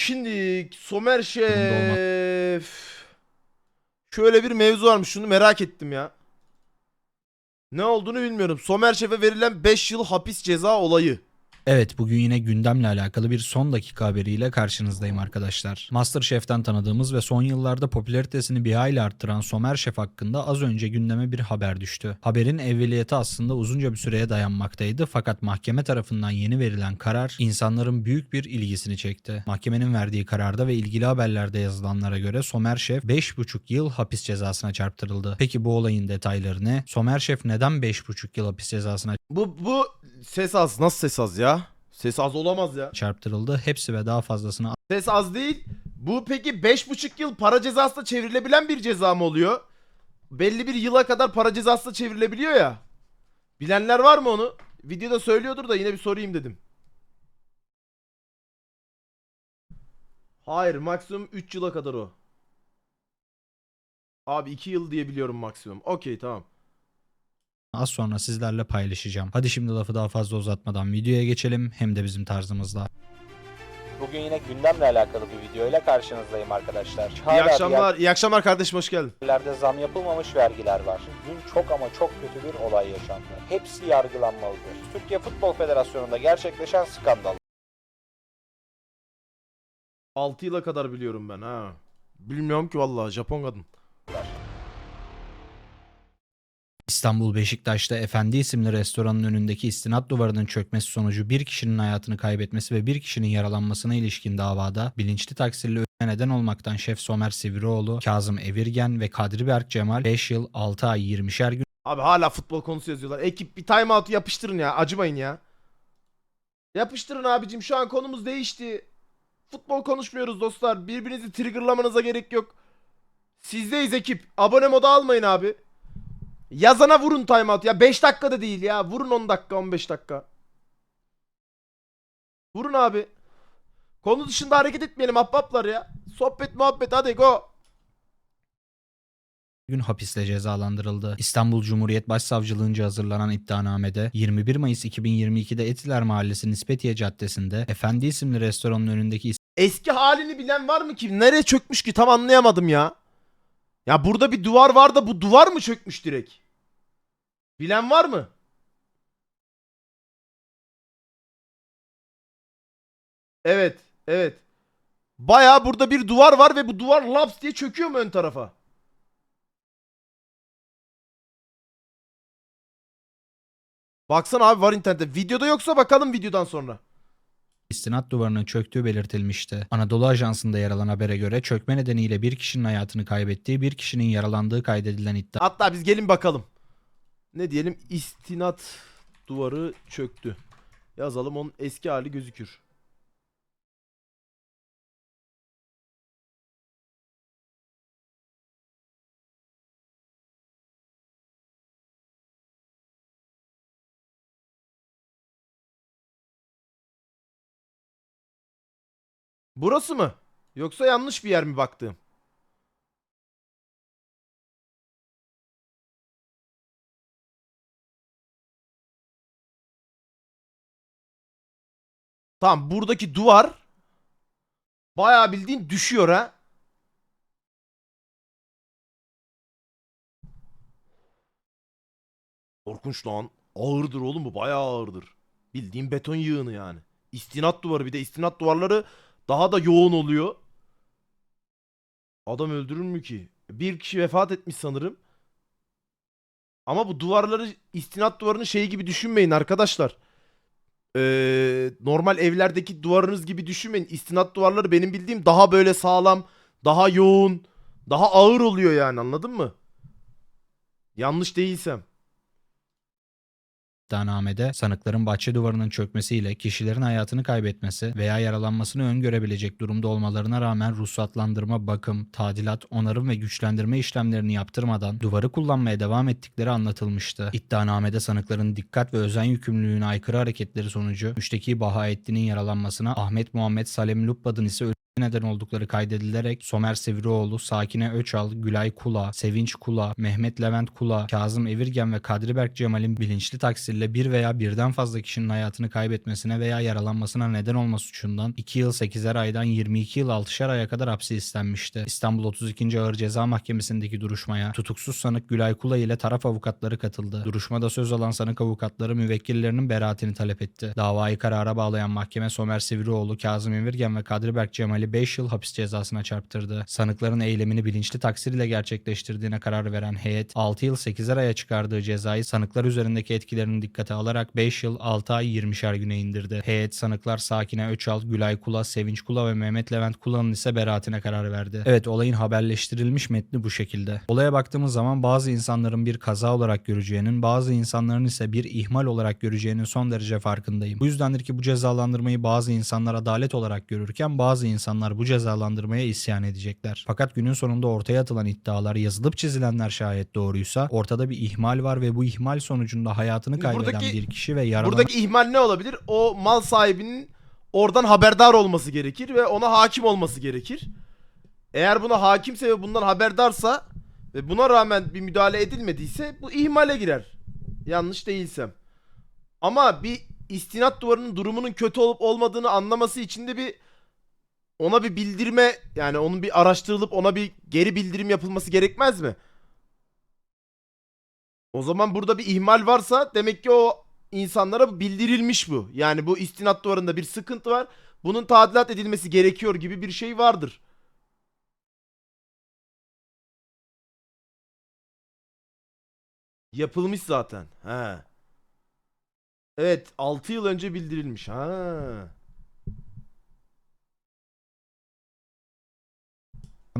Şimdi Somer Şef. Şöyle bir mevzu varmış. Şunu merak ettim ya. Ne olduğunu bilmiyorum. Somer Şef'e verilen 5 yıl hapis ceza olayı. Evet bugün yine gündemle alakalı bir son dakika haberiyle karşınızdayım arkadaşlar. Masterchef'ten tanıdığımız ve son yıllarda popülaritesini bir hayli arttıran Somer Şef hakkında az önce gündeme bir haber düştü. Haberin evveliyeti aslında uzunca bir süreye dayanmaktaydı fakat mahkeme tarafından yeni verilen karar insanların büyük bir ilgisini çekti. Mahkemenin verdiği kararda ve ilgili haberlerde yazılanlara göre Somer Şef 5,5 yıl hapis cezasına çarptırıldı. Peki bu olayın detayları ne? Somer Şef neden 5,5 yıl hapis cezasına Bu bu ses az. Nasıl ses az ya? Ses az olamaz ya. çarptırıldı? Hepsi ve daha fazlasını Ses az değil. Bu peki 5,5 yıl para cezası da çevrilebilen bir ceza mı oluyor? Belli bir yıla kadar para cezası da çevrilebiliyor ya. Bilenler var mı onu? Videoda söylüyordur da yine bir sorayım dedim. Hayır maksimum 3 yıla kadar o. Abi 2 yıl diye biliyorum maksimum. Okey tamam. Az sonra sizlerle paylaşacağım. Hadi şimdi lafı daha fazla uzatmadan videoya geçelim hem de bizim tarzımızda. Bugün yine gündemle alakalı bir video ile karşınızdayım arkadaşlar. İyi Hala akşamlar. iyi akşamlar kardeşim hoş geldin. diğerlerde zam yapılmamış vergiler var. Dün çok ama çok kötü bir olay yaşandı. Hepsi yargılanmalıdır. Türkiye Futbol Federasyonu'nda gerçekleşen skandal. 6 yıla kadar biliyorum ben ha. Bilmiyorum ki vallahi Japon kadın. İstanbul Beşiktaş'ta Efendi isimli restoranın önündeki istinat duvarının çökmesi sonucu bir kişinin hayatını kaybetmesi ve bir kişinin yaralanmasına ilişkin davada bilinçli taksirli ölüme neden olmaktan Şef Somer Sivrioğlu, Kazım Evirgen ve Kadri Berk Cemal 5 yıl 6 ay 20'şer gün Abi hala futbol konusu yazıyorlar. Ekip bir timeout'u yapıştırın ya. Acımayın ya. Yapıştırın abicim. Şu an konumuz değişti. Futbol konuşmuyoruz dostlar. Birbirinizi triggerlamanıza gerek yok. Sizdeyiz ekip. Abone moda almayın abi. Yazana vurun timeout ya. 5 dakika da değil ya. Vurun 10 dakika 15 dakika. Vurun abi. Konu dışında hareket etmeyelim ahbaplar ya. Sohbet muhabbet hadi go. gün hapisle cezalandırıldı. İstanbul Cumhuriyet Başsavcılığınca hazırlanan iddianamede 21 Mayıs 2022'de Etiler Mahallesi Nispetiye Caddesi'nde Efendi isimli restoranın önündeki Eski halini bilen var mı ki? Nereye çökmüş ki? Tam anlayamadım ya. Ya burada bir duvar var da bu duvar mı çökmüş direkt? Bilen var mı? Evet, evet. Baya burada bir duvar var ve bu duvar laps diye çöküyor mu ön tarafa? Baksana abi var internette. Videoda yoksa bakalım videodan sonra. İstinat duvarının çöktüğü belirtilmişti. Anadolu Ajansı'nda yer alan habere göre çökme nedeniyle bir kişinin hayatını kaybettiği, bir kişinin yaralandığı kaydedilen iddia Hatta biz gelin bakalım. Ne diyelim? İstinat duvarı çöktü. Yazalım onun eski hali gözükür. Burası mı? Yoksa yanlış bir yer mi baktığım? Tamam buradaki duvar bayağı bildiğin düşüyor ha. Korkunç lan. Ağırdır oğlum bu bayağı ağırdır. Bildiğin beton yığını yani. İstinat duvarı bir de istinat duvarları daha da yoğun oluyor. Adam öldürür mü ki? Bir kişi vefat etmiş sanırım. Ama bu duvarları istinat duvarını şey gibi düşünmeyin arkadaşlar. Ee, normal evlerdeki duvarınız gibi düşünmeyin. İstinat duvarları benim bildiğim daha böyle sağlam, daha yoğun, daha ağır oluyor yani anladın mı? Yanlış değilsem. İddianamede sanıkların bahçe duvarının çökmesiyle kişilerin hayatını kaybetmesi veya yaralanmasını öngörebilecek durumda olmalarına rağmen ruhsatlandırma, bakım, tadilat, onarım ve güçlendirme işlemlerini yaptırmadan duvarı kullanmaya devam ettikleri anlatılmıştı. İddianamede sanıkların dikkat ve özen yükümlülüğüne aykırı hareketleri sonucu müşteki Bahaettin'in yaralanmasına Ahmet Muhammed Salem Lubbad'ın ise neden oldukları kaydedilerek Somer Seviroğlu, Sakine Öçal, Gülay Kula, Sevinç Kula, Mehmet Levent Kula, Kazım Evirgen ve Kadri Berk Cemal'in bilinçli taksirle bir veya birden fazla kişinin hayatını kaybetmesine veya yaralanmasına neden olma suçundan 2 yıl 8'er aydan 22 yıl 6'şer aya kadar hapsi istenmişti. İstanbul 32. Ağır Ceza Mahkemesi'ndeki duruşmaya tutuksuz sanık Gülay Kula ile taraf avukatları katıldı. Duruşmada söz alan sanık avukatları müvekkillerinin beraatini talep etti. Davayı karara bağlayan mahkeme Somer Sivrioğlu, Kazım Emirgen ve Kadri Berk Cemal'i 5 yıl hapis cezasına çarptırdı. Sanıkların eylemini bilinçli taksir ile gerçekleştirdiğine karar veren heyet 6 yıl 8'er aya çıkardığı cezayı sanıklar üzerindeki etkilerini dikkate alarak 5 yıl 6 ay 20'şer güne indirdi. Heyet sanıklar Sakine Öçal, Gülay Kula, Sevinç Kula ve Mehmet Levent Kula'nın ise beraatine karar verdi. Evet olayın haberleştirilmiş metni bu şekilde. Olaya baktığımız zaman bazı insanların bir kaza olarak göreceğinin, bazı insanların ise bir ihmal olarak göreceğinin son derece farkındayım. Bu yüzdendir ki bu cezalandırmayı bazı insanlar adalet olarak görürken bazı insanlar bu cezalandırmaya isyan edecekler. Fakat günün sonunda ortaya atılan iddialar yazılıp çizilenler şayet doğruysa ortada bir ihmal var ve bu ihmal sonucunda hayatını kaybeden buradaki- bir kişi ve yaralanan Buradaki ihmal ne olabilir? O mal sahibinin oradan haberdar olması gerekir ve ona hakim olması gerekir. Eğer buna hakimse ve bundan haberdarsa ve buna rağmen bir müdahale edilmediyse bu ihmale girer. Yanlış değilsem. Ama bir istinat duvarının durumunun kötü olup olmadığını anlaması için de bir ona bir bildirme yani onun bir araştırılıp ona bir geri bildirim yapılması gerekmez mi? O zaman burada bir ihmal varsa demek ki o insanlara bildirilmiş bu. Yani bu istinat duvarında bir sıkıntı var. Bunun tadilat edilmesi gerekiyor gibi bir şey vardır. Yapılmış zaten. He. Evet 6 yıl önce bildirilmiş. Ha.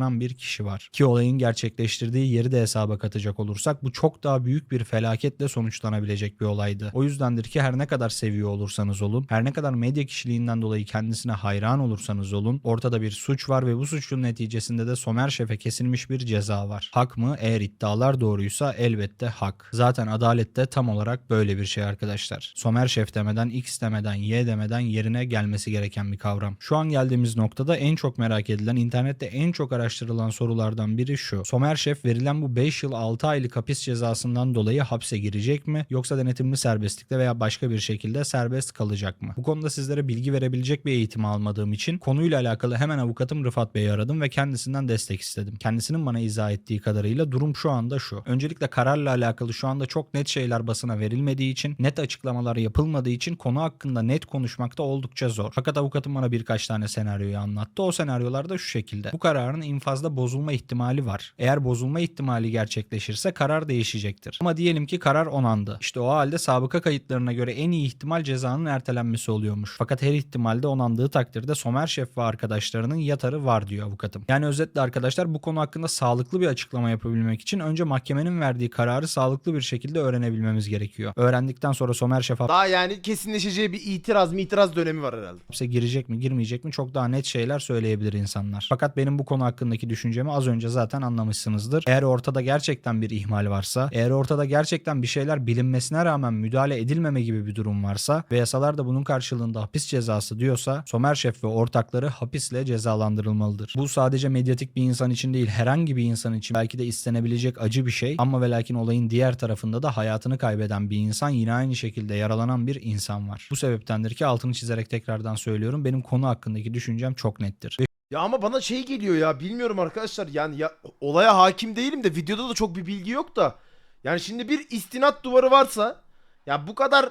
Yaranan bir kişi var. Ki olayın gerçekleştirdiği yeri de hesaba katacak olursak bu çok daha büyük bir felaketle sonuçlanabilecek bir olaydı. O yüzdendir ki her ne kadar seviyor olursanız olun, her ne kadar medya kişiliğinden dolayı kendisine hayran olursanız olun, ortada bir suç var ve bu suçun neticesinde de Somer Şef'e kesilmiş bir ceza var. Hak mı? Eğer iddialar doğruysa elbette hak. Zaten adalette tam olarak böyle bir şey arkadaşlar. Somer Şef demeden, X demeden, Y demeden yerine gelmesi gereken bir kavram. Şu an geldiğimiz noktada en çok merak edilen, internette en çok araştırılan sorulardan biri şu. Somer Şef verilen bu 5 yıl 6 aylık hapis cezasından dolayı hapse girecek mi yoksa denetimli serbestlikte veya başka bir şekilde serbest kalacak mı? Bu konuda sizlere bilgi verebilecek bir eğitim almadığım için konuyla alakalı hemen avukatım Rıfat Bey'i aradım ve kendisinden destek istedim. Kendisinin bana izah ettiği kadarıyla durum şu anda şu. Öncelikle kararla alakalı şu anda çok net şeyler basına verilmediği için, net açıklamalar yapılmadığı için konu hakkında net konuşmakta oldukça zor. Fakat avukatım bana birkaç tane senaryoyu anlattı. O senaryolar da şu şekilde. Bu kararın infazda bozulma ihtimali var. Eğer bozulma ihtimali gerçekleşirse karar değişecektir. Ama diyelim ki karar onandı. İşte o halde sabıka kayıtlarına göre en iyi ihtimal cezanın ertelenmesi oluyormuş. Fakat her ihtimalde onandığı takdirde Somer Şef ve arkadaşlarının yatarı var diyor avukatım. Yani özetle arkadaşlar bu konu hakkında sağlıklı bir açıklama yapabilmek için önce mahkemenin verdiği kararı sağlıklı bir şekilde öğrenebilmemiz gerekiyor. Öğrendikten sonra Somer Şef Daha yani kesinleşeceği bir itiraz mı itiraz dönemi var herhalde. hapse girecek mi girmeyecek mi çok daha net şeyler söyleyebilir insanlar. Fakat benim bu konu hakkındaki düşüncemi az önce zaten anlamışsınızdır. Eğer ortada gerçekten bir ihmal varsa, eğer ortada gerçekten bir şeyler bilinmesine rağmen müdahale edilmeme gibi bir durum varsa ve yasalar da bunun karşılığında hapis cezası diyorsa Somer Şef ve ortakları hapisle cezalandırılmalıdır. Bu sadece medyatik bir insan için değil herhangi bir insan için belki de istenebilecek acı bir şey ama ve lakin olayın diğer tarafında da hayatını kaybeden bir insan yine aynı şekilde yaralanan bir insan var. Bu sebeptendir ki altını çizerek tekrardan söylüyorum benim konu hakkındaki düşüncem çok nettir. Ve Ya ama bana şey geliyor ya bilmiyorum arkadaşlar yani ya olaya hakim değilim de videoda da çok bir bilgi yok da. Yani şimdi bir istinat duvarı varsa ya bu kadar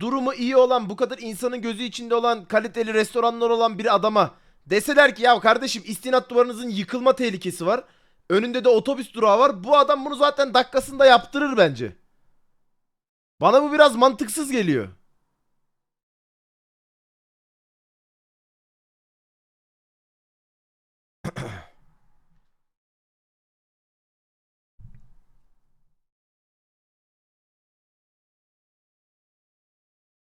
durumu iyi olan bu kadar insanın gözü içinde olan kaliteli restoranlar olan bir adama deseler ki ya kardeşim istinat duvarınızın yıkılma tehlikesi var. Önünde de otobüs durağı var. Bu adam bunu zaten dakikasında yaptırır bence. Bana bu biraz mantıksız geliyor.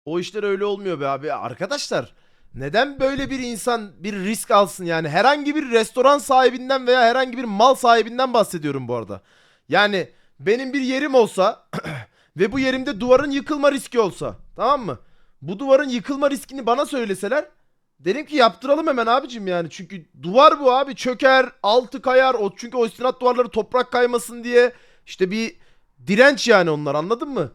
O işler öyle olmuyor be abi. Arkadaşlar neden böyle bir insan bir risk alsın yani herhangi bir restoran sahibinden veya herhangi bir mal sahibinden bahsediyorum bu arada. Yani benim bir yerim olsa ve bu yerimde duvarın yıkılma riski olsa tamam mı? Bu duvarın yıkılma riskini bana söyleseler Dedim ki yaptıralım hemen abicim yani. Çünkü duvar bu abi. Çöker, altı kayar. O çünkü o istinat duvarları toprak kaymasın diye işte bir direnç yani onlar anladın mı?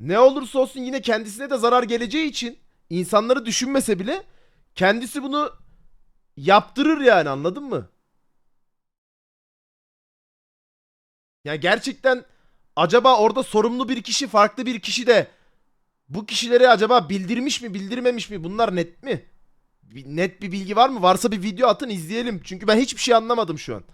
Ne olursa olsun yine kendisine de zarar geleceği için insanları düşünmese bile kendisi bunu yaptırır yani anladın mı? Ya gerçekten acaba orada sorumlu bir kişi farklı bir kişi de bu kişilere acaba bildirmiş mi bildirmemiş mi bunlar net mi? Bir- net bir bilgi var mı? Varsa bir video atın izleyelim. Çünkü ben hiçbir şey anlamadım şu an.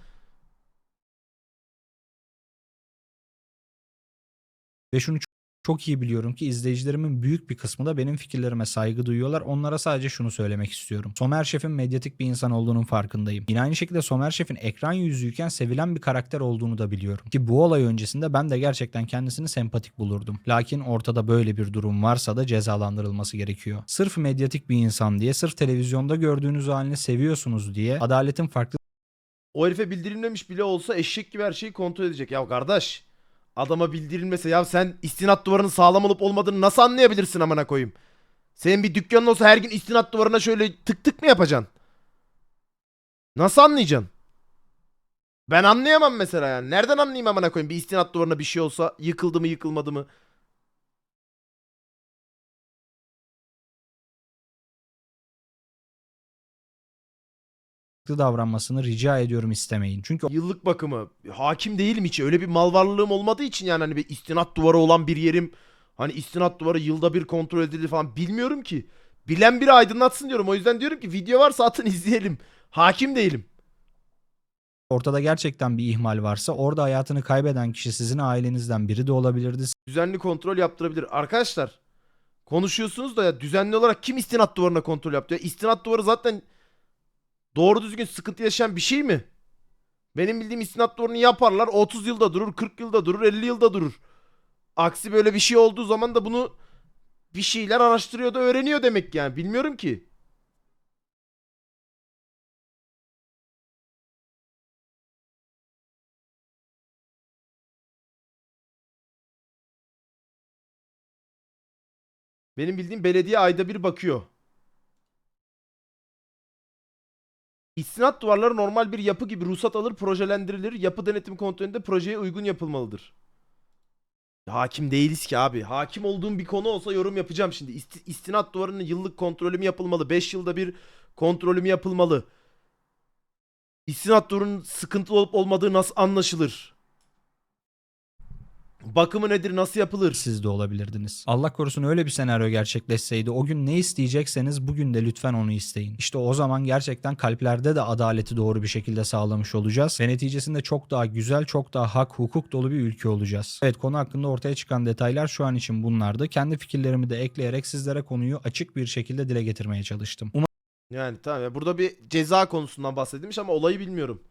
Ve şunu çok- iyi biliyorum ki izleyicilerimin büyük bir kısmı da benim fikirlerime saygı duyuyorlar. Onlara sadece şunu söylemek istiyorum. Somer Şef'in medyatik bir insan olduğunun farkındayım. Yine aynı şekilde Somer Şef'in ekran yüzüyken sevilen bir karakter olduğunu da biliyorum. Ki bu olay öncesinde ben de gerçekten kendisini sempatik bulurdum. Lakin ortada böyle bir durum varsa da cezalandırılması gerekiyor. Sırf medyatik bir insan diye, sırf televizyonda gördüğünüz halini seviyorsunuz diye adaletin farklı O herife bildirilmemiş bile olsa eşek gibi her şeyi kontrol edecek. Ya kardeş adama bildirilmese ya sen istinat duvarının sağlam olup olmadığını nasıl anlayabilirsin amına koyayım? Senin bir dükkanın olsa her gün istinat duvarına şöyle tık tık mı yapacaksın? Nasıl anlayacaksın? Ben anlayamam mesela yani. Nereden anlayayım amına koyayım? Bir istinat duvarına bir şey olsa yıkıldı mı yıkılmadı mı? Davranmasını rica ediyorum istemeyin. Çünkü Yıllık bakımı. Hakim değilim hiç. Öyle bir mal varlığım olmadığı için yani hani bir istinat duvarı olan bir yerim. Hani istinat duvarı yılda bir kontrol edilir falan bilmiyorum ki. Bilen biri aydınlatsın diyorum. O yüzden diyorum ki video varsa atın izleyelim. Hakim değilim. ortada gerçekten bir ihmal varsa orada hayatını kaybeden kişi sizin ailenizden biri de olabilirdi. Düzenli kontrol yaptırabilir. Arkadaşlar konuşuyorsunuz da ya düzenli olarak kim istinat duvarına kontrol yaptı? Ya istinat duvarı zaten doğru düzgün sıkıntı yaşayan bir şey mi? Benim bildiğim istinat duvarını yaparlar 30 yılda durur, 40 yılda durur, 50 yılda durur. Aksi böyle bir şey olduğu zaman da bunu bir şeyler araştırıyor da öğreniyor demek yani. Bilmiyorum ki. Benim bildiğim belediye ayda bir bakıyor. İstinat duvarları normal bir yapı gibi ruhsat alır, projelendirilir. Yapı denetim kontrolünde projeye uygun yapılmalıdır. Hakim değiliz ki abi. Hakim olduğum bir konu olsa yorum yapacağım şimdi. İsti- istinat duvarının yıllık kontrolü mü yapılmalı? 5 yılda bir kontrolü mü yapılmalı? İstinat duvarının sıkıntılı olup olmadığı nasıl anlaşılır? Bakımı nedir? Nasıl yapılır? siz de olabilirdiniz. Allah korusun öyle bir senaryo gerçekleşseydi o gün ne isteyecekseniz bugün de lütfen onu isteyin. İşte o zaman gerçekten kalplerde de adaleti doğru bir şekilde sağlamış olacağız ve neticesinde çok daha güzel, çok daha hak, hukuk dolu bir ülke olacağız. Evet konu hakkında ortaya çıkan detaylar şu an için bunlardı. Kendi fikirlerimi de ekleyerek sizlere konuyu açık bir şekilde dile getirmeye çalıştım. Yani tamam ya burada bir ceza konusundan bahsedilmiş ama olayı bilmiyorum.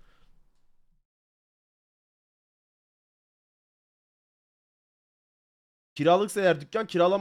Kiralıksa eğer dükkan kiralama